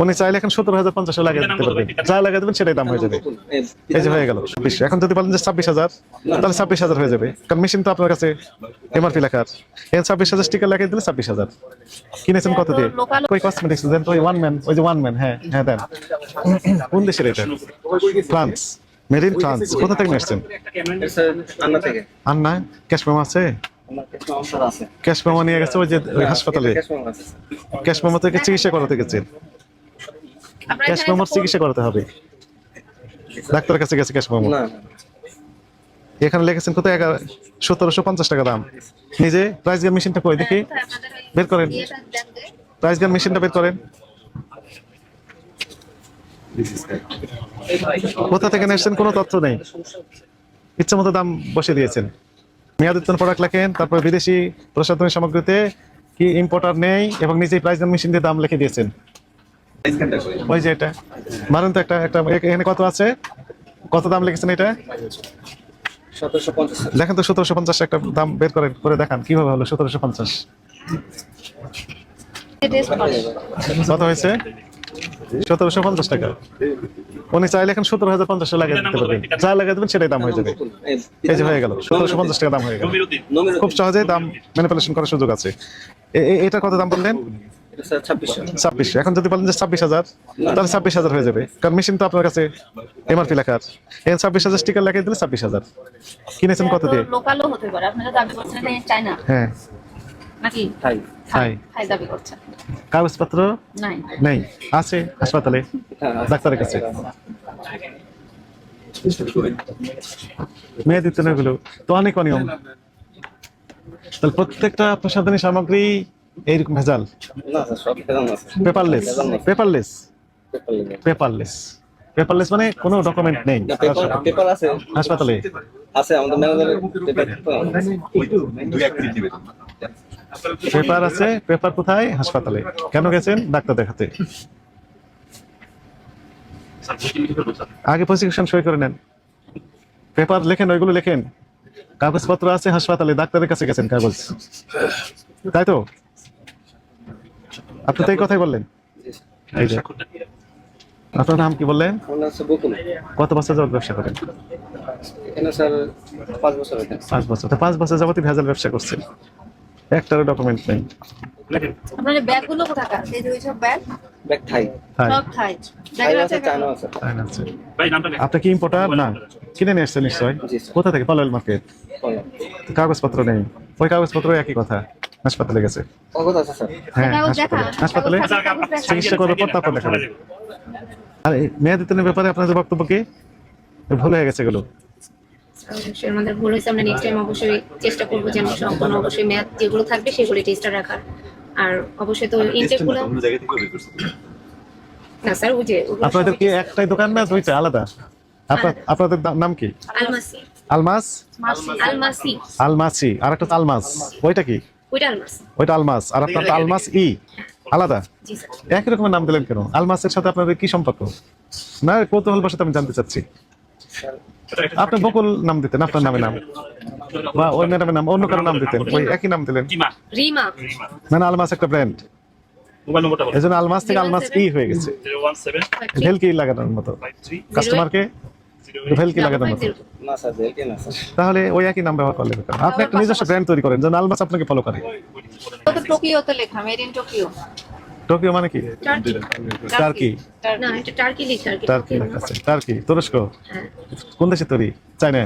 উনি চাইলে এখন সতেরো হাজার পঞ্চাশ লাগিয়ে দিতে পারবেন। যা লাগিয়ে দেবেন সেটাই দাম হয়ে যাবে। এই যে হয়ে গেল ছাব্বিশ। এখন যদি বলেন যে ছাব্বিশ হাজার তাহলে ছাব্বিশ হাজার হয়ে যাবে। কারণ মেশিন তো আপনার কাছে এমআরপি লেখার। এই ছাব্বিশ হাজার স্টিকার লাগিয়ে দিলে ছাব্বিশ হাজার। কিনেছেন কত দিয়ে? ওই কসমেটিক্স দেন ওই ওয়ান ম্যান ওই যে ওয়ান ম্যান হ্যাঁ হ্যাঁ দেন। কোন দেশের এটা? ফ্রান্স। মেড ইন ফ্রান্স কোথা থেকে নিয়ে আসছেন আন্না থেকে ক্যাশ মেমো আছে। ক্যাশ মেমো নিয়ে গেছে ওই যে হাসপাতালে। ক্যাশ মেমো থেকে চিকিৎসা করাতে গেছেন ক্যাশ এখানে মেমোর চিকিৎসা করাতে হবে। ডাক্তারের কাছে গেছে ক্যাশ মেমো। এখানে লিখেছেন কত সতেরোশো পঞ্চাশ টাকা দাম। নিজে প্রাইস গেম মেশিনটা কই? দেখি। বের করেন। প্রাইস গেম মেশিনটা বের করেন। কোথা থেকে নিয়েছেন? কোনো তথ্য নেই। ইচ্ছা মতো দাম বসে দিয়েছেন। মেয়াদোত্তন প্রোডাক্ট লেখেন তারপর বিদেশি প্রসাধনী সামগ্রীতে কি ইম্পোর্টার নেই এবং নিজেই প্রাইস গেম মেশিন দিয়ে দাম লিখে দিয়েছেন। ওই যে এটা। মারুন তো একটা একটা এখানে কত আছে? কত দাম লিখেছেন এটা? দেখেন তো সতেরোশো পঞ্চাশ একটা দাম বের করেন করে দেখান, কীভাবে হলো সতেরোশো পঞ্চাশ? কত হয়েছে? সতেরোশো পঞ্চাশ টাকা। উনি চাইলে এখন সতেরো হাজার পঞ্চাশ লাগিয়ে দিতে পারবেন। যা লাগিয়ে দেবেন সেটাই দাম হয়ে যাবে। এই যে হয়ে গেল, সতেরোশো পঞ্চাশ টাকা দাম হয়ে গেল। খুব সহজেই দাম ম্যানিপুলেশন করার সুযোগ আছে। এটা কত দাম বললেন? ছাব্বিশশো ছাব্বিশ এখন যদি বলেন যে ছাব্বিশ হাজার তাহলে ছাব্বিশ হাজার হয়ে যাবে। কারণ মেশিন তো আপনার কাছে এমআরপি লেখার। এখানে ছাব্বিশ হাজার স্টিকার লাগিয়ে দিলে ছাব্বিশ হাজার। কিনেছেন কত দিয়ে? লোকালও হতে পারে। আপনারা দাবি করছেন এটা চায়না হ্যাঁ। নাকি? তাই। হাই হাই দাবি করছেন। কাগজপত্র? নাই। নেই। আছে হাসপাতালে হ্যাঁ, ডাক্তারের কাছে। মেয়ে দিতে না তো অনেক অনিয়ম। তাহলে প্রত্যেকটা প্রসাধনী সামগ্রী এইরকম ভেজাল? পেপারলেস পেপারলেস পেপারলেস পেপারলেস মানে কোনো ডকুমেন্ট নেই। পেপার আছে। হাসপাতালে আছে আমাদের ম্যানেজারের পেপার পেপার আছে পেপার কোথায়? হাসপাতালে কেন গেছেন? ডাক্তার দেখাতে। আগে প্রেসক্রিপশন সই করে নেন। পেপার লেখেন ওইগুলো লেখেন। কাগজপত্র আছে হাসপাতালে ডাক্তারের কাছে গেছেন কাগজ। তাই তো? আপনি তো এই কথাই বললেন। এই যে। আপনার নাম কি বললেন? কত বছর যাবত ব্যবসা করেন? পাঁচ বছর পাঁচ বছর। তো পাঁচ বছর যাবতই ভেজাল ব্যবসা করছেন। একটারও ডকুমেন্ট নেই। আপনাদের ব্যাগগুলো কোথাকার? এই যে ওইসব ব্যাগ? ব্যাগ থাই। সব থাই। থাই ব্যাগের আছে আছে। চায়না আছে। তাই না আচ্ছা। আপনি কি ইম্পোর্টার না। কিনে নিয়ে আসছেন নিশ্চয়। কোথা থেকে? পালোয়েল মার্কেট। কাগজপত্র নেই। ওই কাগজপত্র একই কথা। হাসপাতালে গেছে। কাগজ আছে স্যার। হ্যাঁ হাসপাতালে। দেখা। চিকিৎসা করার পর তারপর দেখাবেন আর এই মেয়াদিতনের ব্যাপারে আপনাদের বক্তব্য কি? ভুল হয়ে গেছে এগুলো। অবশ্যই আমাদের ভুল হয়েছে। আমরা নেক্সট টাইম অবশ্যই চেষ্টা করব যেন সম্পূর্ণ অবশ্যই ম্যাথ যেগুলো থাকবে সেগুলো টেস্টটা রাখার। আর অবশ্যই তো ইনটেকগুলো না স্যার ওই যে আপনাদের কি একটাই দোকান না দুইটা আলাদা? আপনার আপনাদের নাম কি? আলমাসি। আলমাস? আলমাসি। আলমাসি আর একটা আলমাস। ওইটা কি? ওইটা আলমাস। ওইটা আলমাস। আর আপনার তো আলমাস ই। আলাদা? জি একই রকমের নাম দিলেন কেন? আলমাসের সাথে আপনাদের কি সম্পর্ক? না কৌতূহল বসে আমি জানতে চাচ্ছি। আপনি বকুল নাম দিতেন আপনার নামে নাম। বা ওই ম্যাডামের নাম অন্য কারও নাম দিতেন। ওই একই নাম দিলেন। রিমা। মানে আলমাস একটা ব্র্যান্ড মোবাইল এই জন্য আলমাস থেকে আলমাস ই হয়ে গেছে। ভেলকি লাগানোর মতো। কাস্টমারকে ভেলকি লাগানোর না স্যার জেলকে না স্যার। তাহলে ওই একই নাম ব্যবহার করলে বেকার। আপনি একটা নিজস্ব ব্র্যান্ড তৈরি করেন যেন আলমাস আপনাকে ফলো করে। তো টোকিওতে লেখা মেড ইন টোকিও টোকিও মানে কি? টার্কি টার্কি না এটা টার্কি লেখা টার্কি লেখা আছে। টার্কি তুরস্ক? হ্যাঁ। কোন দেশে তৈরি? চায়না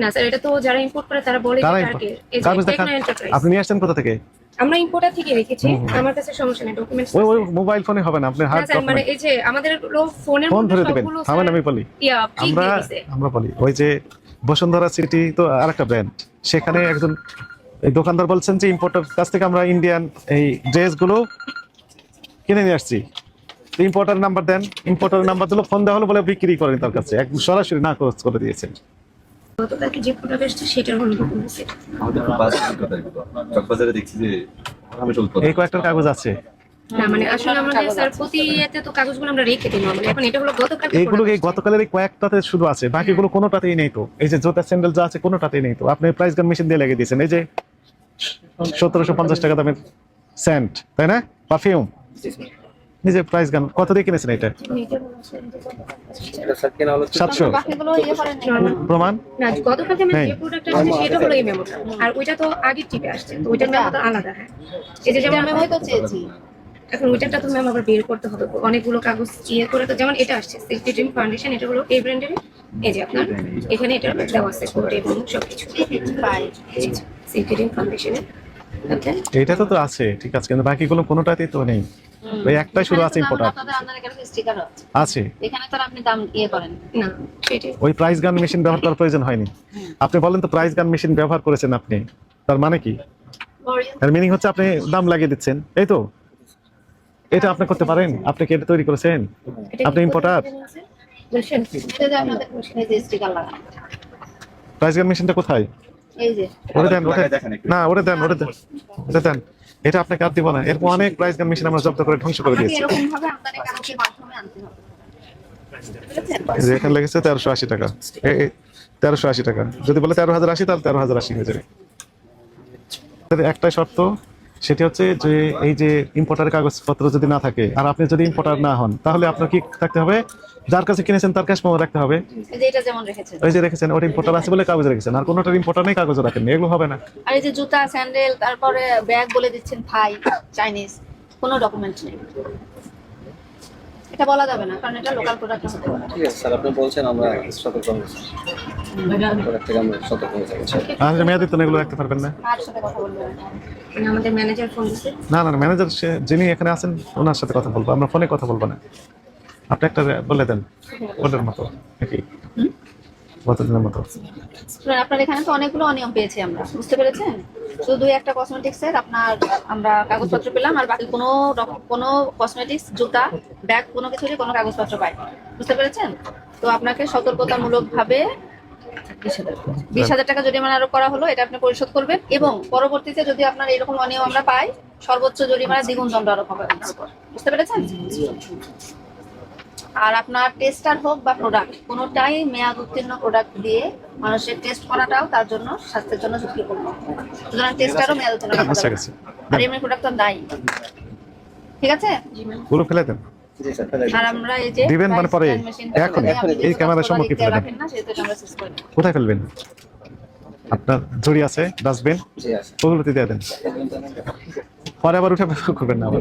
না স্যার এটা তো যারা ইম্পোর্ট করে তারা বলে টার্কি এই যে কাগজ দেখান টেকনো এন্টারপ্রাইজ আপনি নিয়ে আসছেন কোথা থেকে? আমরা ইম্পোর্টার থেকে রেখেছি। আমার কাছে সমস্যা নেই ডকুমেন্টস ওই মোবাইল ফোনে হবে না আপনি হার্ড স্যার মানে এই যে আমাদের হলো ফোনের ফোন ধরে দিবেন। থামেন আমি বলি। আমরা আমরা বলি ওই যে বসুন্ধরা সিটি তো আরেকটা ব্র্যান্ড সেখানে একজন এই দোকানদার বলছেন যে ইম্পোর্টার কাছ থেকে আমরা ইন্ডিয়ান এই ড্রেসগুলো কিনে নিয়ে আসছি। ইম্পোর্টার নাম্বার দেন। ইম্পোর্টার নাম্বার দিলো ফোন দেওয়া হলো বলে বিক্রি করেন তার কাছে। একদম সরাসরি না খরচ করে দিয়েছেন। গতকালকে যে প্রোডাক্ট এসেছে সেটার অনুভব হয়েছে আমাদের খুব বাজে অভিজ্ঞতা এগুলো। চকবাজারে দেখছি যে আমি চলতো এই কয়েকটার কাগজ আছে। না মানে আসলে আমাদের স্যার প্রতি ইয়েতে তো কাগজগুলো আমরা রেখে দিই নরমালি এখন এটা হলো গতকাল এইগুলো এই গতকালের এই কয়েকটাতে শুধু আছে? বাকিগুলো কোনোটাতেই নেই তো? এই যে জুতা স্যান্ডেল যা আছে কোনোটাতেই নেই তো? আপনি প্রাইস গান মেশিন দিয়ে লাগিয়ে দিয়েছেন। এই যে সতেরোশো পঞ্চাশ টাকা দামের স্যান্ট তাই না? পারফিউম নিজে প্রাইস গান কত দিয়ে কিনেছেন এটা? সাতশো। প্রমাণ? গতকালকে যে সেটা হলো এই মেমোটা আর ওইটা তো আগের টিপে আসছে তো ওইটার মেমোটা আলাদা হ্যাঁ। এই যে যেমন আমি হয়তো চেয়েছি এখন ওইটাটা তো ম্যাম আবার বের করতে হবে। অনেকগুলো কাগজ ইয়ে করে তো যেমন এটা আসছে সিল্কি ড্রিম ফাউন্ডেশন এটা হলো এই ব্র্যান্ডের এই যে আপনার এখানে এটা দেওয়া আছে কোড এবং সবকিছু। ড্রিম ফাউন্ডেশনের ওকে এইটা তো তো আছে ঠিক আছে কিন্তু বাকিগুলো কোনোটাতেই তো নেই। ওই একটাই শুধু আছে ইম্পোর্টার আছে। এখানে তো আপনি দাম ইয়ে করেন। না ওই প্রাইস গান মেশিন ব্যবহার করার প্রয়োজন হয়নি। আপনি বলেন তো প্রাইস গান মেশিন ব্যবহার করেছেন আপনি তার মানে কি? এর মিনিং হচ্ছে আপনি দাম লাগিয়ে দিচ্ছেন এই তো? এটা আপনি করতে পারেন? আপনি কি এটা তৈরি করেছেন? আপনি? এটা লাগানো। প্রাইস গান মেশিনটা কোথায়? এই যে। ওরে দেন ওরে লাগায় দেখেন একটু। না ওরে দেন ওরে দেন ওরে দেন। এটা আপনাকে আর দিব না। এরকম অনেক প্রাইস গান মেশিন আমরা জব্দ করে ধ্বংস করে দিয়েছি। এখানে লেগেছে তেরোশো আশি টাকা। তেরোশো আশি টাকা। যদি বলে তেরো হাজার আশি তাহলে তেরো হাজার আশি হয়ে যাবে। একটাই শর্ত সেটি হচ্ছে যে এই যে ইম্পোর্টারের কাগজপত্র যদি না থাকে আর আপনি যদি ইম্পোর্টার না হন তাহলে আপনার কি থাকতে হবে? যার কাছে কিনেছেন তার ক্যাশ মেমো রাখতে হবে। এই যে রেখেছেন। ওই যে রেখেছেন ওটা ইম্পোর্টার আছে বলে কাগজ রেখেছেন আর কোনোটার ইম্পোর্টার নেই কাগজ রাখেন এগুলো হবে না। আর এই যে জুতা স্যান্ডেল তারপরে ব্যাগ বলে দিচ্ছেন থাই চাইনিজ কোনো ডকুমেন্ট নেই। এটা বলা যাবে না কারণ এটা লোকাল প্রোডাক্ট হতে পারে। ঠিক আছে স্যার আপনি বলছেন আমরা সতর্ক আর মেয়াদি তো এগুলো রাখতে পারবেন না। আমাদের ম্যানেজার ফোন না না ম্যানেজার সে যিনি এখানে আছেন ওনার সাথে কথা বলব। আমরা ফোনে কথা বলব না। আপনি একটা বলে দেন ওদের মতো নাকি? গতদিনের মতো। আপনার এখানে তো অনেকগুলো অনিয়ম পেয়েছি আমরা বুঝতে পেরেছেন? শুধু দুই একটা কসমেটিক্স এর আপনার আমরা কাগজপত্র পেলাম আর বাকি কোনো কোনো কসমেটিক্স জুতা ব্যাগ কোনো কিছুরই কোনো কাগজপত্র পাই বুঝতে পেরেছেন? তো আপনাকে সতর্কতামূলক ভাবে বিশ হাজার টাকা। জরিমানা আরোপ করা হলো এটা আপনি পরিশোধ করবেন এবং পরবর্তীতে যদি আপনার এরকম অনিয়ম আমরা পাই সর্বোচ্চ জরিমানা দ্বিগুণ দণ্ড আরোপ হবে বুঝতে পেরেছেন? আর আপনার টেস্টার হোক বা প্রোডাক্ট কোনোটাই মেয়াদ উত্তীর্ণ প্রোডাক্ট দিয়ে মানুষের টেস্ট করাটাও তার জন্য স্বাস্থ্যের জন্য ঝুঁকিপূর্ণ। সুতরাং টেস্টারও মেয়াদ উত্তীর্ণ। গেছি আর এমনি প্রোডাক্ট তো নাই। ঠিক আছে? গুলো ফেলে দেন। ফেলে আর আমরা এই যে দিবেন মানে পরে? এখন? এই ক্যামেরার সম্মুখে ফেলে দেন। কোথায় ফেলবেন আপনার ঝুড়ি আছে ডাস্টবিন জি আছে ওগুলোতে দিয়ে দেন পরে আবার উঠে করবেন না আবার